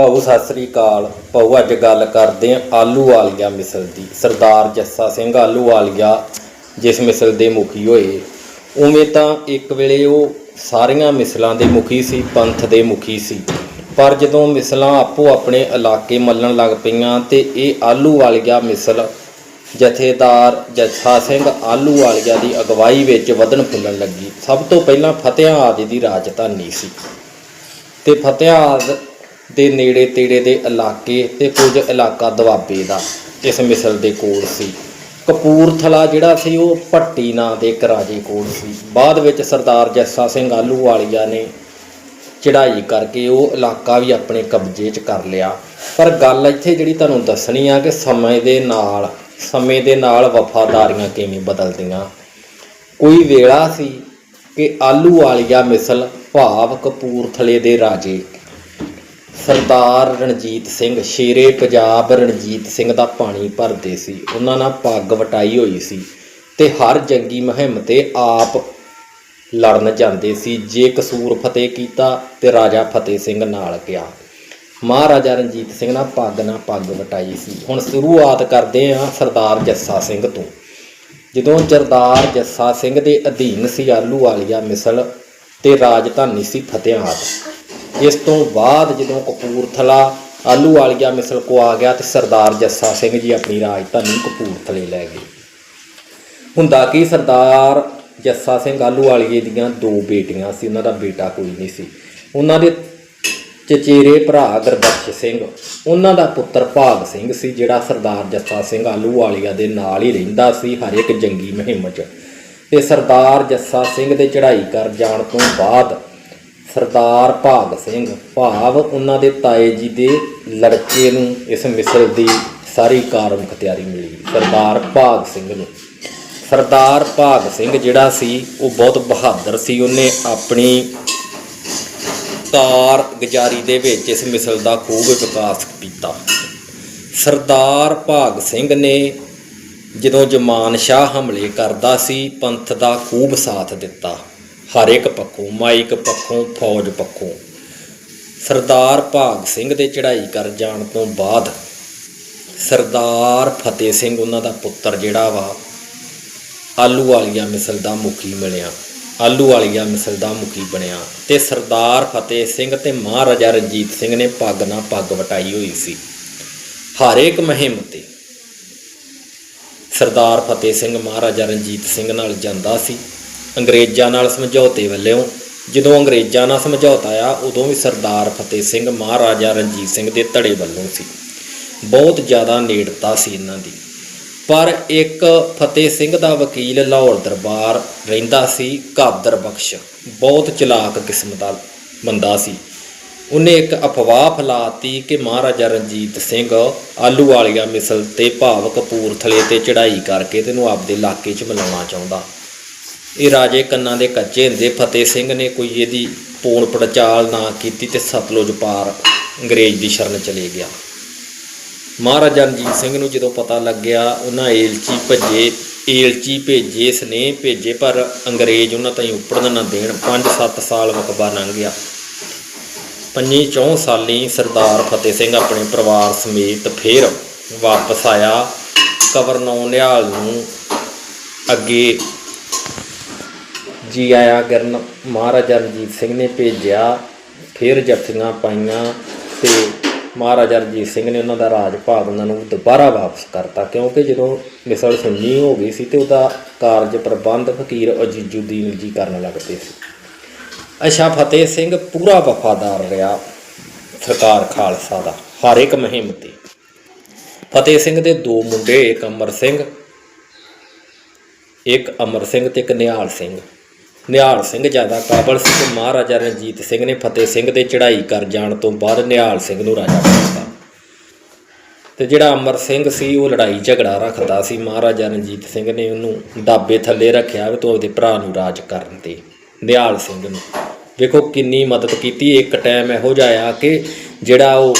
ਭਾਊ, ਸਤਿ ਸ੍ਰੀ ਅਕਾਲ। ਭਾਊ, ਅੱਜ ਗੱਲ ਕਰਦੇ ਆਂ ਆਲੂ ਵਾਲੀਆ ਮਿਸਲ ਦੀ। ਸਰਦਾਰ ਜੱਸਾ ਸਿੰਘ ਆਲੂ ਵਾਲੀਆ ਜਿਸ ਮਿਸਲ ਦੇ ਮੁਖੀ ਹੋਏ। ਉਵੇਂ ਤਾਂ ਇੱਕ ਵੇਲੇ ਉਹ ਸਾਰੀਆਂ ਮਿਸਲਾਂ ਦੇ ਮੁਖੀ ਸੀ, ਪੰਥ ਦੇ ਮੁਖੀ ਸੀ। ਪਰ ਜਦੋਂ ਮਿਸਲਾਂ ਆਪੋ ਆਪਣੇ ਇਲਾਕੇ ਮੱਲਣ ਲੱਗ ਪਈਆਂ ਤੇ ਇਹ ਆਲੂ ਵਾਲੀਆ ਮਿਸਲ ਜਥੇਦਾਰ ਜੱਸਾ ਸਿੰਘ ਆਲੂ ਵਾਲੀਆ ਦੀ ਅਗਵਾਈ ਵਿੱਚ ਵਧਣ ਫੁੱਲਣ ਲੱਗੀ। ਸਭ ਤੋਂ ਪਹਿਲਾਂ ਫਤਿਆਬਾਦ ਦੀ ਰਾਜਧਾਨੀ ਸੀ। ਤੇ ਫਤਿਆਬਾਦ ਦੇ ਨੇੜੇ ਤੇੜੇ ਦੇ ਇਲਾਕੇ ਤੇ ਕੁਝ ਇਲਾਕਾ ਦੁਆਬੇ ਦਾ, ਇਸ ਮਿਸਲ ਦੇ ਕੋਲ ਸੀ। ਕਪੂਰਥਲਾ ਜਿਹੜਾ ਸੀ, ਉਹ ਭੱਟੀ ਨਾਂ ਦੇ ਇੱਕ ਰਾਜੇ ਕੋਲ ਸੀ। ਬਾਅਦ ਵਿੱਚ ਸਰਦਾਰ ਜੱਸਾ ਸਿੰਘ ਆਲੂ ਵਾਲੀਆ ਨੇ ਚੜ੍ਹਾਈ ਕਰਕੇ ਉਹ ਇਲਾਕਾ ਵੀ ਆਪਣੇ ਕਬਜ਼ੇ 'ਚ ਕਰ ਲਿਆ। ਪਰ ਗੱਲ ਇੱਥੇ ਜਿਹੜੀ ਤੁਹਾਨੂੰ ਦੱਸਣੀ ਆ ਕਿ ਸਮੇਂ ਦੇ ਨਾਲ, ਸਮੇਂ ਦੇ ਨਾਲ ਵਫਾਦਾਰੀਆਂ ਕਿਵੇਂ ਬਦਲਦੀਆਂ। ਕੋਈ ਵੇਲਾ ਸੀ ਕਿ ਆਲੂ ਵਾਲੀਆ ਮਿਸਲ ਭਾਵ ਕਪੂਰਥਲੇ ਦੇ ਰਾਜੇ ਸਰਦਾਰ ਰਣਜੀਤ ਸਿੰਘ, ਸ਼ੇਰੇ ਪੰਜਾਬ ਰਣਜੀਤ ਸਿੰਘ ਦਾ ਪਾਣੀ ਭਰਦੇ ਸੀ। ਉਹਨਾਂ ਨਾਲ ਪੱਗ ਵਟਾਈ ਹੋਈ ਸੀ ਤੇ ਹਰ ਜੰਗੀ ਮੁਹਿੰਮ ਤੇ ਆਪ ਲੜਨ ਜਾਂਦੇ ਸੀ। ਜੇ ਕਸੂਰ ਫਤਿਹ ਕੀਤਾ ਤੇ ਰਾਜਾ ਫਤਿਹ ਸਿੰਘ ਨਾਲ ਗਿਆ। ਮਹਾਰਾਜਾ ਰਣਜੀਤ ਸਿੰਘ ਨਾਲ ਪੱਗ ਨਾਲ ਪੱਗ ਵਟਾਈ ਸੀ। ਹੁਣ ਸ਼ੁਰੂਆਤ ਕਰਦੇ ਆ ਸਰਦਾਰ ਜੱਸਾ ਸਿੰਘ ਤੋਂ। ਜਦੋਂ ਜਰਦਾਰ ਜੱਸਾ ਸਿੰਘ ਦੇ ਅਧੀਨ ਸੀ ਆਲੂ ਵਾਲੀਆ ਮਿਸਲ ਤੇ ਰਾਜਧਾਨੀ ਸੀ ਫਤਿਆਬਾਦ ਇਸ ਤੋਂ ਬਾਅਦ ਜਦੋਂ ਕਪੂਰਥਲਾ ਆਲੂ ਵਾਲੀਆ ਮਿਸਲ ਕੋ ਆ ਗਿਆ ਤੇ ਸਰਦਾਰ ਜੱਸਾ ਸਿੰਘ ਜੀ ਆਪਣੀ ਰਾਜਧਾਨੀ ਕਪੂਰਥਲੇ ਲੈ ਗਏ। ਹੁੰਦਾ ਕੀ ਸਰਦਾਰ ਜੱਸਾ ਸਿੰਘ ਆਲੂ ਵਾਲੀਏ ਦੀਆਂ ਦੋ ਬੇਟੀਆਂ ਸੀ, ਉਹਨਾਂ ਦਾ ਬੇਟਾ ਕੋਈ ਨਹੀਂ ਸੀ। ਉਹਨਾਂ ਦੇ ਚਚੇਰੇ ਭਰਾ ਗੁਰਬਖਸ਼ ਸਿੰਘ, ਉਹਨਾਂ ਦਾ ਪੁੱਤਰ ਭਾਗ ਸਿੰਘ ਸੀ, ਜਿਹੜਾ ਸਰਦਾਰ ਜੱਸਾ ਸਿੰਘ ਆਲੂ ਵਾਲੀਆ ਦੇ ਨਾਲ ਹੀ ਰਹਿੰਦਾ ਸੀ, ਹਰ ਇੱਕ ਜੰਗੀ ਮੁਹਿੰਮ 'ਚ। ਤੇ ਸਰਦਾਰ ਜੱਸਾ ਸਿੰਘ ਦੇ ਚੜ੍ਹਾਈ ਕਰ ਜਾਣ ਤੋਂ ਬਾਅਦ ਸਰਦਾਰ ਭਾਗ ਸਿੰਘ, ਭਾਵ ਉਹਨਾਂ ਦੇ ਤਾਏ ਜੀ ਦੇ ਲੜਕੇ ਨੂੰ ਇਸ ਮਿਸਲ ਦੀ ਸਾਰੀ ਕਾਰ ਮੁਖਤਿਆਰੀ ਮਿਲੀ। ਸਰਦਾਰ ਭਾਗ ਸਿੰਘ ਨੂੰ। ਸਰਦਾਰ ਭਾਗ ਸਿੰਘ ਜਿਹੜਾ ਸੀ, ਉਹ ਬਹੁਤ ਬਹਾਦਰ ਸੀ। ਉਹਨੇ ਆਪਣੀ ਕਾਰ ਗੁਜ਼ਾਰੀ ਦੇ ਵਿੱਚ ਇਸ ਮਿਸਲ ਦਾ ਖੂਬ ਵਿਕਾਸ ਕੀਤਾ। ਸਰਦਾਰ ਭਾਗ ਸਿੰਘ ਨੇ ਜਦੋਂ ਜਮਾਨ ਸ਼ਾਹ ਹਮਲੇ ਕਰਦਾ ਸੀ, ਪੰਥ ਦਾ ਖੂਬ ਸਾਥ ਦਿੱਤਾ। ਹਰ ਇੱਕ ਪੱਖੋਂ, ਮਾਈਕ ਪੱਖੋਂ, ਫੌਜ ਪੱਖੋਂ। ਸਰਦਾਰ ਭਾਗ ਸਿੰਘ ਦੇ ਚੜ੍ਹਾਈ ਕਰ ਜਾਣ ਤੋਂ ਬਾਅਦ ਸਰਦਾਰ ਫਤਿਹ ਸਿੰਘ ਉਹਨਾਂ ਦਾ ਪੁੱਤਰ ਜਿਹੜਾ ਵਾ, ਆਲੂ ਵਾਲੀਆ ਮਿਸਲ ਦਾ ਮੁਖੀ ਮਿਲਿਆ ਆਲੂ ਵਾਲੀਆ ਮਿਸਲ ਦਾ ਮੁਖੀ ਬਣਿਆ ਤੇ ਸਰਦਾਰ ਫਤਿਹ ਸਿੰਘ ਤੇ ਮਹਾਰਾਜਾ ਰਣਜੀਤ ਸਿੰਘ ਨੇ ਪੱਗ ਨਾਲ ਪੱਗ ਵਟਾਈ ਹੋਈ ਸੀ। ਹਰੇਕ ਇੱਕ ਮੁਹਿੰਮ ਤੇ ਸਰਦਾਰ ਫਤਿਹ ਸਿੰਘ, ਮਹਾਰਾਜਾ ਰਣਜੀਤ ਸਿੰਘ ਨਾਲ ਜਾਂਦਾ ਸੀ। ਅੰਗਰੇਜ਼ਾਂ ਨਾਲ ਸਮਝੌਤੇ ਵੱਲੋਂ, ਜਦੋਂ ਅੰਗਰੇਜ਼ਾਂ ਨਾਲ ਸਮਝੌਤਾ ਆ ਉਦੋਂ ਵੀ ਸਰਦਾਰ ਫਤਿਹ ਸਿੰਘ ਮਹਾਰਾਜਾ ਰਣਜੀਤ ਸਿੰਘ ਦੇ ਧੜੇ ਵੱਲੋਂ ਸੀ। ਬਹੁਤ ਜ਼ਿਆਦਾ ਨੇੜਤਾ ਸੀ ਇਹਨਾਂ ਦੀ। ਪਰ ਇੱਕ ਫਤਿਹ ਸਿੰਘ ਦਾ ਵਕੀਲ ਲਾਹੌਰ ਦਰਬਾਰ ਰਹਿੰਦਾ ਸੀ ਕਾਦਰ ਬਖਸ਼। ਬਹੁਤ ਚਲਾਕ ਕਿਸਮ ਦਾ ਬੰਦਾ ਸੀ। ਉਹਨੇ ਇੱਕ ਅਫਵਾਹ ਫੈਲਾਤੀ ਕਿ ਮਹਾਰਾਜਾ ਰਣਜੀਤ ਸਿੰਘ ਆਲੂ ਵਾਲੀਆ ਮਿਸਲ ਤੇ ਭਾਵ ਕਪੂਰਥਲੇ ਤੇ ਚੜ੍ਹਾਈ ਕਰਕੇ ਤੈਨੂੰ ਆਪਦੇ ਇਲਾਕੇ 'ਚ ਮਿਲਾਉਣਾ ਚਾਹੁੰਦਾ। ਇਹ ਰਾਜੇ ਕੰਨਾਂ ਦੇ ਕੱਚੇ ਹੁੰਦੇ। ਫਤਿਹ ਸਿੰਘ ਨੇ ਕੋਈ ਇਹਦੀ ਪੋਣ ਪੜਚਾਲ ਨਾ ਕੀਤੀ ਤੇ ਸਤਲੁਜ ਪਾਰ ਅੰਗਰੇਜ਼ ਦੀ ਸ਼ਰਨ ਚਲੇ ਗਿਆ। ਮਹਾਰਾਜਾ ਰਣਜੀਤ ਸਿੰਘ ਨੂੰ ਜਦੋਂ ਪਤਾ ਲੱਗਿਆ, ਉਹਨਾਂ ਏਲਚੀ ਭੱਜੇ, ਏਲਚੀ ਭੇਜੇ, ਸਨੇਹ ਭੇਜੇ, ਪਰ ਅੰਗਰੇਜ਼ ਉਹਨਾਂ ਤਾਈਂ ਉੱਪੜਨ ਨਾ ਦੇਣ 5-7 ਸਾਲ ਵਕਬਾ ਲੰਘ ਗਿਆ। ਪੰਜੀ ਚੌਂ ਸਾਲੀ ਸਰਦਾਰ ਫਤਿਹ ਸਿੰਘ ਆਪਣੇ ਪਰਿਵਾਰ ਸਮੇਤ ਫੇਰ ਵਾਪਸ ਆਇਆ। ਕਵਰਨੌ ਨਿਹਾਲ ਨੂੰ ਅੱਗੇ ਜੀ ਆਇਆ ਕਰਨ ਮਹਾਰਾਜਾ ਰਣਜੀਤ ਸਿੰਘ ਨੇ ਭੇਜਿਆ, ਫਿਰ ਜੱਫੀਆਂ ਪਾਈਆਂ ਤੇ ਮਹਾਰਾਜਾ ਰਣਜੀਤ ਸਿੰਘ ਨੇ ਉਹਨਾਂ ਦਾ ਰਾਜ ਭਾਗ ਉਹਨਾਂ ਨੂੰ ਦੁਬਾਰਾ ਵਾਪਸ ਕਰਤਾ, ਕਿਉਂਕਿ ਜਦੋਂ ਮਿਸਲ ਸੁੰਨੀ ਹੋ ਗਈ ਸੀ ਤੇ ਉਹਦਾ ਕਾਰਜ ਪ੍ਰਬੰਧ ਫਕੀਰ ਅਜੀਜੁਦੀਨ ਜੀ ਕਰਨ ਲੱਗ ਪਏ ਸੀ। ਅੱਛਾ, ਫਤਿਹ ਸਿੰਘ ਪੂਰਾ ਵਫਾਦਾਰ ਰਿਹਾ ਸਰਕਾਰ ਖਾਲਸਾ ਦਾ, ਹਰ ਇੱਕ ਮੁਹਿੰਮ ਤੇ। ਫਤਿਹ ਸਿੰਘ ਦੇ ਦੋ ਮੁੰਡੇ, ਇੱਕ ਅਮਰ ਸਿੰਘ, ਇੱਕ ਅਮਰ ਸਿੰਘ ਤੇ ਇੱਕ ਨਿਹਾਲ ਸਿੰਘ। ਨਿਹਾਲ ਸਿੰਘ ਜ਼ਿਆਦਾ ਕਾਬਲ ਸੀ ਤੇ ਮਹਾਰਾਜਾ ਰਣਜੀਤ ਸਿੰਘ ਨੇ ਫਤਿਹ ਸਿੰਘ ਦੇ ਚੜ੍ਹਾਈ ਕਰ ਜਾਣ ਤੋਂ ਬਾਅਦ ਨਿਹਾਲ ਸਿੰਘ ਨੂੰ ਰਾਜਾ ਬਣਾਤਾ ਤੇ ਜਿਹੜਾ ਅਮਰ ਸਿੰਘ ਸੀ, ਉਹ ਲੜਾਈ ਝਗੜਾ ਰੱਖਦਾ ਸੀ। ਮਹਾਰਾਜਾ ਰਣਜੀਤ ਸਿੰਘ ਨੇ ਉਹਨੂੰ ਦਾਬੇ ਥੱਲੇ ਰੱਖਿਆ ਵੀ ਤੂੰ ਆਪਦੇ ਭਰਾ ਨੂੰ ਰਾਜ ਕਰਨ ਤੇ ਨਿਹਾਲ ਸਿੰਘ ਨੂੰ। ਵੇਖੋ ਕਿੰਨੀ ਮਦਦ ਕੀਤੀ। ਇੱਕ ਟਾਈਮ ਇਹੋ ਜਿਹਾ ਆ ਕਿ ਜਿਹੜਾ ਉਹ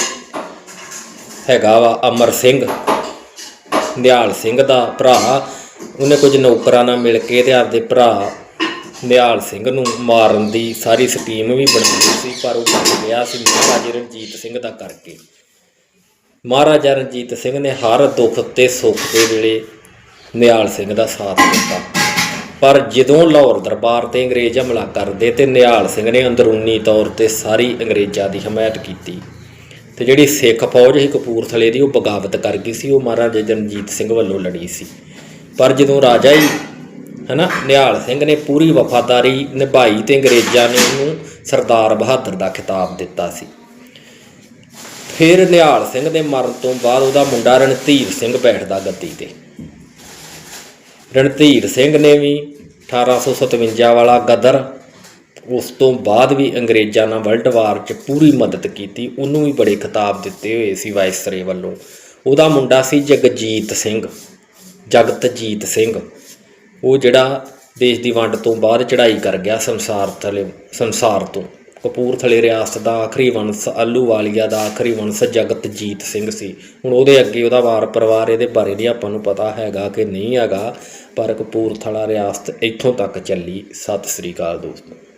ਹੈਗਾ ਵਾ ਅਮਰ ਸਿੰਘ, ਨਿਹਾਲ ਸਿੰਘ ਦਾ ਭਰਾ, ਉਹਨੇ ਕੁਝ ਨੌਕਰਾਂ ਨਾਲ ਮਿਲ ਕੇ ਤੇ ਆਪਦੇ ਭਰਾ ਨਿਹਾਲ ਸਿੰਘ ਨੂੰ ਮਾਰਨ ਦੀ ਸਾਰੀ ਸਕੀਮ ਵੀ ਬਣਾਈ ਸੀ, ਪਰ ਉਹ ਬਚ ਗਿਆ ਸੀ ਮਹਾਰਾਜਾ ਰਣਜੀਤ ਸਿੰਘ ਦਾ ਕਰਕੇ। ਮਹਾਰਾਜਾ ਰਣਜੀਤ ਸਿੰਘ ਨੇ ਹਰ ਦੁੱਖ ਤੇ ਸੁੱਖ ਦੇ ਵੇਲੇ ਨਿਹਾਲ ਸਿੰਘ ਦਾ ਸਾਥ ਦਿੱਤਾ। ਪਰ ਜਦੋਂ ਲਾਹੌਰ ਦਰਬਾਰ ਤੇ ਅੰਗਰੇਜ਼ ਹਮਲਾ ਕਰਦੇ ਤੇ ਨਿਹਾਲ ਸਿੰਘ ਨੇ ਅੰਦਰੂਨੀ ਤੌਰ ਤੇ ਸਾਰੀ ਅੰਗਰੇਜ਼ਾਂ ਦੀ ਹਮਾਇਤ ਕੀਤੀ, ਤੇ ਜਿਹੜੀ ਸਿੱਖ ਫੌਜ ਸੀ ਕਪੂਰਥਲੇ ਦੀ ਉਹ ਬਗਾਵਤ ਕਰ ਗਈ ਸੀ, ਉਹ ਮਹਾਰਾਜਾ ਰਣਜੀਤ ਸਿੰਘ ਵੱਲੋਂ ਲੜੀ ਸੀ। ਪਰ ਜਦੋਂ ਰਾਜਾ ਹੀ ਹਨਾ? ਨਿਹਾਲ ਸਿੰਘ ਨੇ ਪੂਰੀ ਵਫਾਦਾਰੀ ਨਿਭਾਈ ਤੇ ਅੰਗਰੇਜ਼ਾਂ ਨੇ ਉਹਨੂੰ ਸਰਦਾਰ ਬਹਾਦਰ ਦਾ ਖਿਤਾਬ ਦਿੱਤਾ ਸੀ। ਫਿਰ ਨਿਹਾਲ ਸਿੰਘ ਦੇ ਮਰਨ ਤੋਂ ਬਾਅਦ ਉਹਦਾ ਮੁੰਡਾ ਰਣਧੀਰ ਸਿੰਘ ਬੈਠਦਾ ਗੱਦੀ ਤੇ। ਰਣਧੀਰ ਸਿੰਘ ਨੇ ਵੀ 1857 ਵਾਲਾ ਗਦਰ, ਉਸ ਤੋਂ ਬਾਅਦ ਵੀ ਅੰਗਰੇਜ਼ਾਂ ਨਾਲ ਵਰਲਡ ਵਾਰ 'ਚ ਪੂਰੀ ਮਦਦ ਕੀਤੀ, ਉਹਨੂੰ ਵੀ ਬੜੇ ਖਿਤਾਬ ਦਿੱਤੇ ਹੋਏ ਸੀ ਵਾਇਸਰੇ ਵੱਲੋਂ। ਉਹਦਾ ਮੁੰਡਾ ਸੀ ਜਗਜੀਤ ਸਿੰਘ, ਜਗਤਜੀਤ ਸਿੰਘ। ਉਹ ਜਿਹੜਾ ਦੇਸ਼ ਦੀ ਵੰਡ ਤੋਂ ਬਾਅਦ ਚੜ੍ਹਾਈ ਕਰ ਗਿਆ ਸੰਸਾਰ ਥਲੇ, ਸੰਸਾਰ ਤੋਂ। ਕਪੂਰਥਲੇ ਰਿਆਸਤ ਦਾ ਆਖਰੀ ਵੰਸ਼ ਆਲੂਵਾਲੀਆ ਦਾ ਆਖਰੀ ਵੰਸ਼ ਜਗਤਜੀਤ ਸਿੰਘ ਸੀ। ਹੁਣ ਉਹਦੇ ਅੱਗੇ ਉਹਦਾ ਵਾਰ ਪਰਿਵਾਰ, ਇਹਦੇ ਬਾਰੇ ਨਹੀਂ ਆਪਾਂ ਨੂੰ ਪਤਾ ਹੈਗਾ ਕਿ ਨਹੀਂ ਹੈਗਾ, ਪਰ ਕਪੂਰਥਲਾ ਰਿਆਸਤ ਇੱਥੋਂ ਤੱਕ ਚੱਲੀ। ਸਤਿ ਸ੍ਰੀ ਅਕਾਲ ਦੋਸਤੋ।